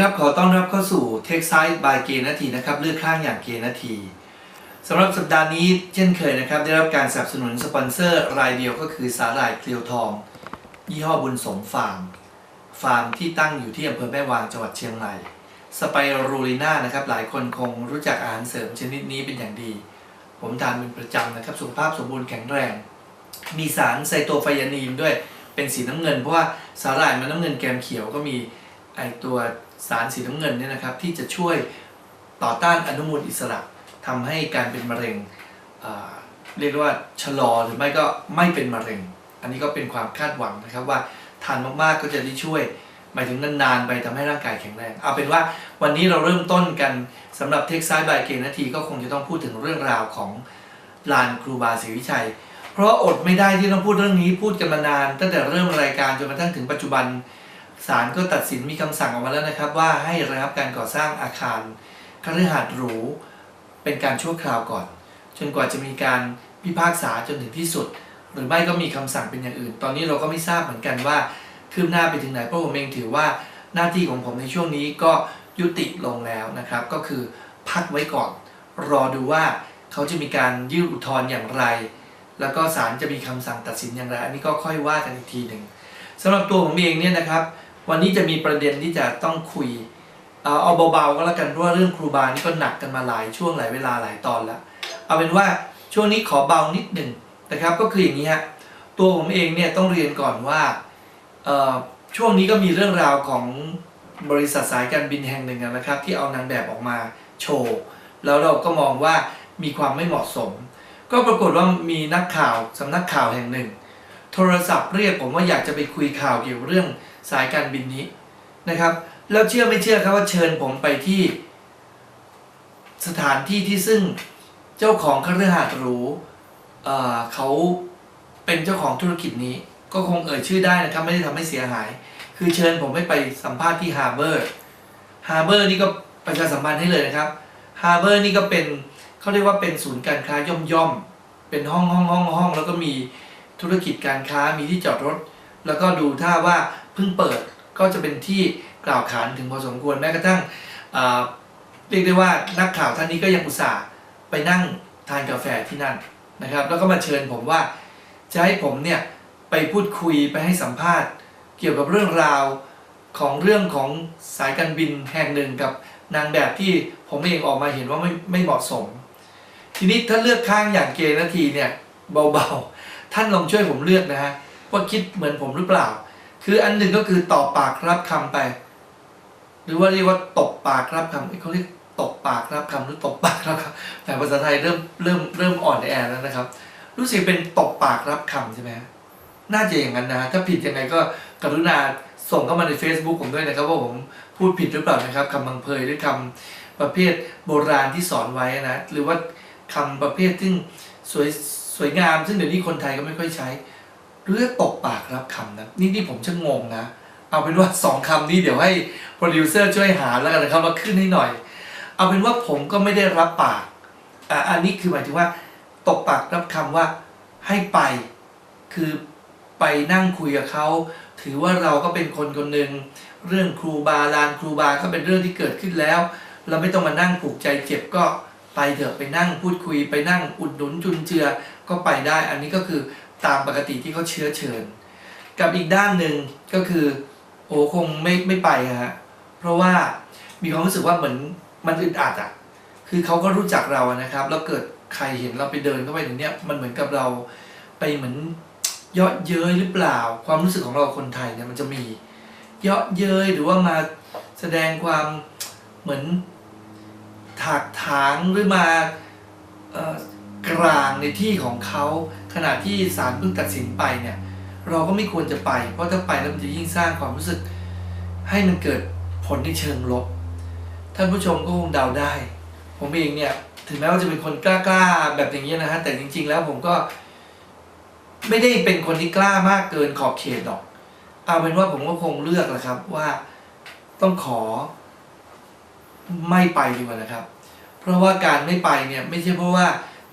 ครับ ขอต้อนรับเข้าสู่ Tech Side by เกนาทีนะครับเลือกข้างอย่างเกนาทีสำหรับสัปดาห์นี้เช่นเคยนะครับ ได้รับการสนับสนุนสปอนเซอร์ รายเดียวก็คือสาหร่ายเคลียวทอง ยี่ห้อบุญสมฟาร์ม ฟาร์มที่ตั้งอยู่ที่อำเภอแม่วางจังหวัดเชียงใหม่สไปรูลิน่านะครับ หลายคนคงรู้จักอาหารเสริมชนิดนี้เป็นอย่างดี ผมทานเป็นประจำนะครับ สุขภาพสมบูรณ์แข็งแรง มีสารไซโตไฟยานีนด้วยเป็นสีน้ำเงิน เพราะว่าสาหร่ายมันน้ำเงินแกมเขียวก็มีไอตัว สารสีน้ำเงินเนี่ยนะครับที่จะช่วยต่อต้านอนุมูลอิสระทำให้การเป็นมะเร็งเรียกว่าชะลอหรือไม่ก็ไม่เป็นมะเร็ง อันนี้ก็เป็นความคาดหวังนะครับว่าทานมากๆก็จะได้ช่วยหมายถึงนานๆไปทำให้ร่างกายแข็งแรง เอาเป็นว่าวันนี้เราเริ่มต้นกันสำหรับเทคไซด์บายเกนาทีก็คงจะต้องพูดถึงเรื่องราวของลานครูบาศรีวิชัย เพราะอดไม่ได้ที่ต้องพูดเรื่องนี้พูดกันมานาน ตั้งแต่เริ่มรายการจนกระทั่งถึงปัจจุบัน ศาลก็ตัดสินมีคำสั่งออกมาแล้วนะครับ ว่าให้ระงับการก่อสร้างอาคารคฤหาสน์หรู เป็นการชั่วคราวก่อน จนกว่าจะมีการพิพากษาจนถึงที่สุด หรือไม่ก็มีคำสั่งเป็นอย่างอื่น ตอนนี้เราก็ไม่ทราบเหมือนกันว่าคืบหน้าไปถึงไหนเพราะผมเองถือว่าหน้าที่ของผมในช่วงนี้ก็ยุติลงแล้วนะครับ ก็คือพักไว้ก่อน รอดูว่าเขาจะมีการยื่นอุทธรณ์อย่างไร แล้วก็ศาลจะมีคำสั่งตัดสินอย่างไร อันนี้ก็ค่อยว่ากันอีกทีหนึ่งสำหรับตัวผมเองเนี่ยนะครับ วันนี้จะมีประเด็นที่จะต้องคุย เอาเบาๆก็แล้วกันเพราะว่าเรื่องครูบานี่ก็หนักกันมาหลายช่วงหลายเวลาหลายตอนแล้ว เอาเป็นว่าช่วงนี้ขอเบานิดหนึ่งนะครับ ก็คืออย่างนี้ฮะตัวผมเองเนี่ยต้องเรียนก่อนว่าช่วงนี้ก็มีเรื่องราวของบริษัทสายการบินแห่งหนึ่งนะครับ ที่เอานางแบบออกมาโชว์ แล้วเราก็มองว่ามีความไม่เหมาะสม ก็ปรากฏว่ามีนักข่าวสำนักข่าวแห่งหนึ่ง โทรศัพท์เรียกผมว่าอยากจะไปคุยข่าวเกี่ยวกับเรื่องสายการบินนี้นะครับ แล้วเชื่อไม่เชื่อครับว่าเชิญผมไปที่ สถานที่ที่ซึ่งเจ้าของคฤหาสน์หรูเอ่อเขาเป็นเจ้าของธุรกิจนี้ ก็คงเอ่ยชื่อได้นะครับ ไม่ได้ทำให้เสียหาย คือเชิญผมให้ไปสัมภาษณ์ที่ฮาร์เบอร์ฮาร์เบอร์นี่ก็ประชาสัมพันธ์ให้เลยนะครับฮาร์เบอร์นี่ก็เป็นเขาเรียกว่าเป็นศูนย์การค้าย่อมๆเป็นห้องห้องห้องห้องแล้วก็มี ธุรกิจการค้ามีที่จอดรถ แล้วก็ดูท่าว่าเพิ่งเปิดก็จะเป็นที่กล่าวขานถึงพอสมควรแม้กระทั่งเรียกได้ว่านักข่าวท่านนี้ก็ยังอุตส่าห์ไปนั่งทานกาแฟที่นั่นนะครับ แล้วก็มาเชิญผมว่าจะให้ผมเนี่ยไปพูดคุยไปให้สัมภาษณ์ เกี่ยวกับเรื่องราวของเรื่องของสายการบินแห่งหนึ่งกับนางแบบที่ผมเองออกมาเห็นว่าไม่ไม่เหมาะสม ทีนี้ถ้าเลือกข้างอย่างเกณฑ์นาทีเนี่ยเบาๆ ท่านลองช่วยผมเลือกนะฮะว่าคิดเหมือนผมหรือเปล่า คืออันหนึ่งก็คือตอบปากรับคำไป หรือว่าเรียกว่าตบปากรับคำเอ้เขาเรียกตบปากรับคำหรือตบปากรับคำแต่ภาษาไทยเริ่มเริ่มเริ่มอ่อนแอแล้วนะครับ รู้สึกเป็นตบปากรับคำใช่ไหมน่าจะอย่างนั้นนะถ้าผิดยังไงก็กรุณาส่งเข้ามาใน Facebook ผมด้วยนะครับว่าผมพูดผิดหรือเปล่านะครับคำบังเพยหรือคำประเภทโบราณที่สอนไว้นะ หรือว่าคำประเภทซึ่งสวย สวยงาม ซึ่งเดี๋ยวนี้คนไทยก็ไม่ค่อยใช้เลือกตกปากรับคำนะนี่นี่ผมช่างงงนะ เอาเป็นว่าสองคำนี้เดี๋ยวให้โปรดิวเซอร์ช่วยหาแล้วกันนะครับว่าขึ้นให้หน่อย เอาเป็นว่าผมก็ไม่ได้รับปากอะอันนี้คือหมายถึงว่า ตกปากรับคำว่าให้ไป คือไปนั่งคุยกับเขาถือว่าเราก็เป็นคนคนหนึ่งเรื่องครูบาลานครูบาก็เป็นเรื่องที่เกิดขึ้นแล้ว เราไม่ต้องมานั่งผูกใจเจ็บก็ไปเถอะไปนั่งพูดคุยไปนั่งอุดหนุนจุนเจือ ก็ไปได้ อันนี้ก็คือตามปกติที่เขาเชื้อเชิญ กับอีกด้านหนึ่งก็คือ โอ้คงไม่ไม่ไปฮะเพราะว่ามีความรู้สึกว่าเหมือนมันอึดอัดอะคือเขาก็รู้จักเราอะนะครับ แล้วเกิดใครเห็นเราไปเดินเข้าไปถึงเนี้ยมันเหมือนกับเราไปเหมือนเยาะเย้ยหรือเปล่า ความรู้สึกของเราคนไทยเนี่ยมันจะมีเยาะเย้ยหรือว่ามาแสดงความเหมือนถากถางหรือมาเอ่อ กลางในที่ของเขาขณะที่ศาลเพิ่งตัดสินไปเนี่ยเราก็ไม่ควรจะไป เพราะถ้าไปแล้วมันจะยิ่งสร้างความรู้สึก ให้มันเกิดผลในเชิงลบ ท่านผู้ชมก็คงเดาได้ ผมเองเนี่ยถึงแม้ว่าจะเป็นคนกล้าๆแบบอย่างนี้นะฮะแต่จริง ๆ แล้วผมก็ ไม่ได้เป็นคนที่กล้ามากเกินขอบเขตหรอก เอาเป็นว่าผมก็คงเลือกแหละครับว่าต้องขอ ไม่ไปดีกว่านะครับ เพราะว่าการไม่ไปเนี่ย ไม่ใช่เพราะว่า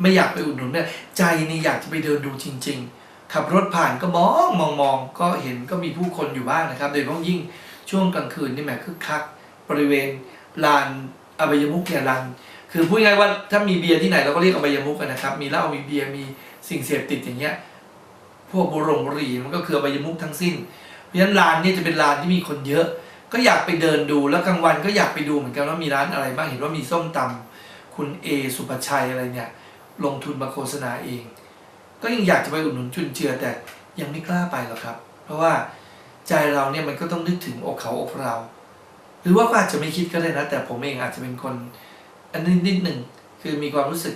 ไม่อยากไปอุดหนุนเนี่ยใจนี่อยากจะไปเดินดูจริง ๆ ขับรถผ่านก็มองมองมองก็เห็นก็มีผู้คนอยู่บ้างนะครับ โดยเฉพาะยิ่งช่วงกลางคืนนี่แหมคึกคักปริเวณลานอบายมุกเนี่ยลานคือพูดง่ายว่าถ้ามีเบียร์ที่ไหนเราก็เรียกอบายมุกกันนะครับ มีเหล้ามีเบียร์มีสิ่งเสพติดอย่างเงี้ยพวกบุหรงบุหรี่มันก็คืออบายมุกทั้งสิ้นเพราะฉะนั้นลานนี่จะเป็นลานที่มีคนเยอะ ก็อยากไปเดินดูแล้วกลางวันก็อยากไปดูเหมือนกันว่ามีร้านอะไรบ้างเห็นว่ามีส้มตำคุณเอสุภชัยอะไรเนี่ย ลงทุนมาโฆษณาเอง ก็ยังอยากจะไปอุดหนุนจุนเจือแต่ยังไม่กล้าไปหรอกครับ เพราะว่าใจเราเนี่ยมันก็ต้องนึกถึงอกเขาอกเรา หรือว่าก็อาจจะไม่คิดก็ได้นะ แต่ผมเองอาจจะเป็นคน อันนี้นิดหนึ่งคือมีความรู้สึก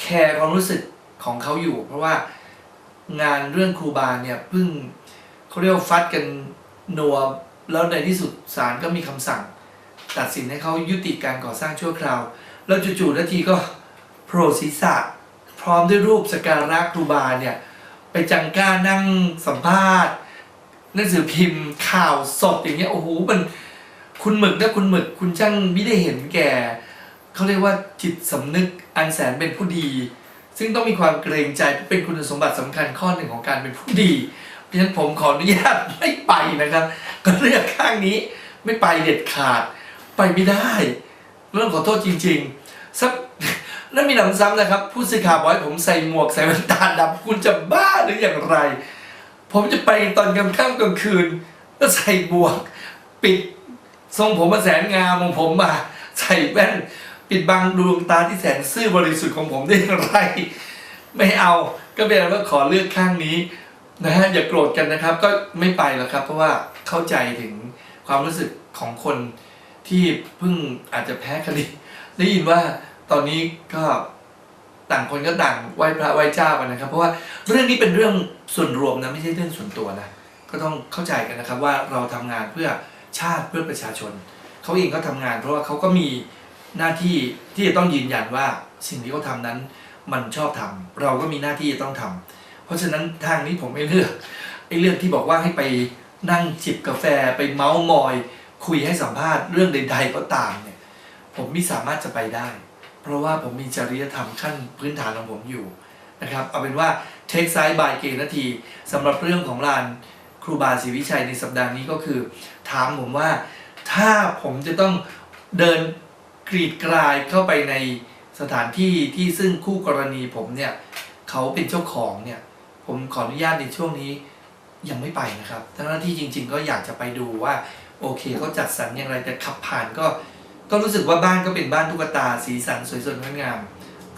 แคร์ความรู้สึกของเขาอยู่ เพราะว่างานเรื่องครูบาเนี่ยเพิ่งเขาเรียกฟัดกันนัวแล้วในที่สุดศาลก็มีคำสั่ง ตัดสินให้เขายุติการก่อสร้างชั่วคราว แล้วจู่ๆนาทีก็ โผล่ศีรษะ พร้อมด้วยรูปสการะครูบาเนี่ยไปจังก้านั่งสัมภาษณ์หนังสือพิมพ์ข่าวสดอย่างเงี้ยโอ้โหมันคุณหมึกนะคุณหมึกคุณช่างไม่ได้เห็นแก่เขาเรียกว่าจิตสำนึกอันแสนเป็นผู้ดี ซึ่งต้องมีความเกรงใจเป็นคุณสมบัติสำคัญข้อหนึ่งของการเป็นผู้ดี เพราะฉะนั้นผมขออนุญาตไม่ไปนะครับ ก็เลือกข้างนี้ไม่ไปเด็ดขาดไปไม่ได้ เรื่องขอโทษจริง ๆ สัก นั่นมีหนำซ้ำนะครับ ผู้สื่อข่าวบอกให้ผมใส่หมวกใส่แว่นตาดำคุณจะบ้าหรืออย่างไร ผมจะไปตอนกลางค่ำกลางคืน ก็ใส่หมวก ปิดทรงผมมาแสนงามของผมมาใส่แว่น ปิดบังดวงตาที่แสนซื่อบริสุทธิ์ของผมได้อย่างไร ไม่เอาก็เป็นว่าขอเลือกข้างนี้นะฮะอย่าโกรธกันนะครับ ก็ไม่ไปแล้วครับ เพราะว่าเข้าใจถึงความรู้สึกของคนที่เพิ่งอาจจะแพ้คดีได้ยินว่า อนนี้ก็ต่างคนก็ต่างไหว้พระไหว้เจ้ากันนะครับ เพราะว่าเรื่องนี้เป็นเรื่องส่วนรวมนะไม่ใช่เรื่องส่วนตัวนะก็ต้องเข้าใจกันนะครับว่าเราทำงานเพื่อชาติเพื่อประชาชนเขาเองก็ทำงาน เพราะว่าเขาก็มีหน้าที่ที่จะต้องยืนยันว่าสิ่งที่เขาทำนั้นมันชอบทำเราก็มีหน้าที่จะต้องทำเพราะฉะนั้นทางนี้ผมไม่เลือกไอ้เรื่องที่บอกว่าให้ไปนั่งจิบกาแฟไปเมาส์มอย คุยให้สัมภาษณ์เรื่องใด ๆ ก็ตามเนี่ย ผมไม่สามารถจะไปได้ เพราะว่าผมมีจริยธรรมขั้นพื้นฐานของผมอยู่นะครับเอาเป็นว่าเทคไซด์บายเกนาทีสำหรับเรื่องของลานครูบาศรีวิชัยในสัปดาห์นี้ก็คือ ถามผมว่าถ้าผมจะต้องเดินกรีดกรายเข้าไปในสถานที่ที่ซึ่งคู่กรณีผมเนี่ยเขาเป็นเจ้าของเนี่ยผมขออนุญาตในช่วงนี้ยังไม่ไปนะครับทั้งนั้นที่จริง ๆ ก็อยากจะไปดูว่าโอเคเขาจัดสรรอย่างไรแต่ขับผ่านก็ ก็รู้สึกว่าบ้านก็เป็นบ้านตุ๊กตาสีสันสวยสดงดงาม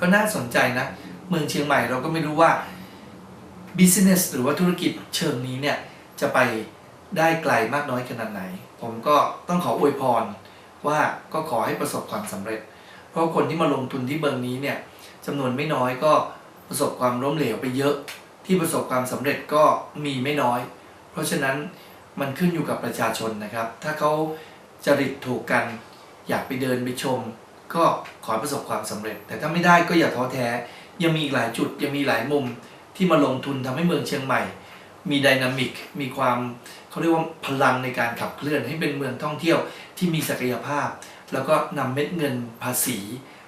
ก็น่าสนใจนะ เมืองเชียงใหม่เราก็ไม่รู้ว่า business หรือว่าธุรกิจเชิงนี้เนี่ย จะไปได้ไกลมากน้อยขนาดไหน ผมก็ต้องขออวยพรว่าก็ขอให้ประสบความสำเร็จ เพราะคนที่มาลงทุนที่เมืองนี้เนี่ยจำนวนไม่น้อยก็ประสบความล้มเหลวไปเยอะ ที่ประสบความสำเร็จก็มีไม่น้อย เพราะฉะนั้นมันขึ้นอยู่กับประชาชนนะครับ ถ้าเขาจริตถูกกัน อยากไปเดินไปชม ก็ขอประสบความสำเร็จ แต่ถ้าไม่ได้ก็อย่าท้อแท้ ยังมีอีกหลายจุดยังมีหลายมุมที่มาลงทุนทำให้เมืองเชียงใหม่ มีไดนามิกมีความเขาเรียกว่าพลังในการขับเคลื่อนให้เป็นเมืองท่องเที่ยวที่มีศักยภาพ แล้วก็นำเม็ดเงินภาษี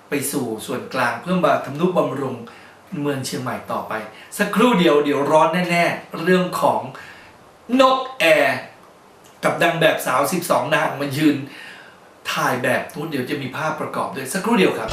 ไปสู่ส่วนกลางเพื่อมาทำนุบำรุงเมืองเชียงใหม่ต่อไป สักครู่เดียวเดี๋ยวร้อนแน่ๆ เรื่องของนกแอร์กับดังแบบสาว 12 นางมายืน ถ่ายแบบทูตเดี๋ยวจะมีภาพประกอบด้วยสักครู่เดียวครับ